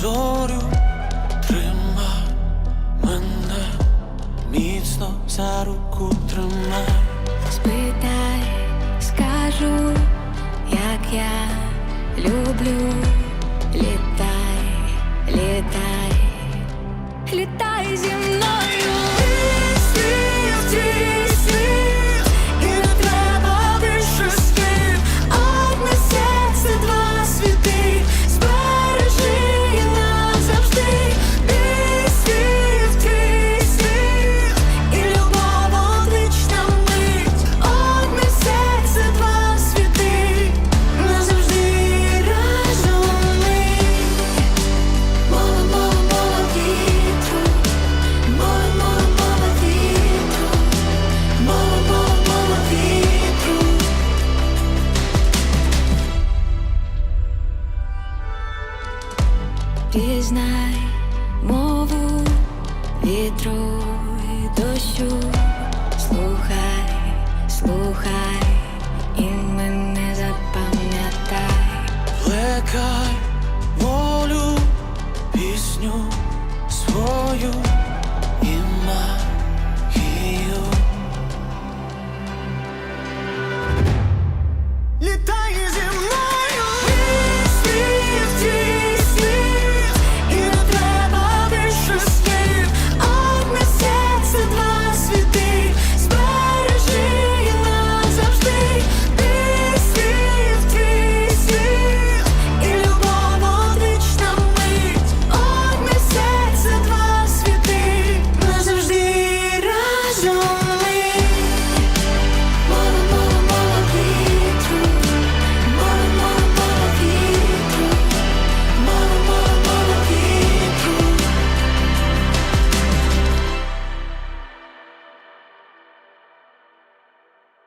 зорю трима мене, міцно за руку трима. Спитай, скажу, як я люблю літа. пізнай мову вітру і дощу.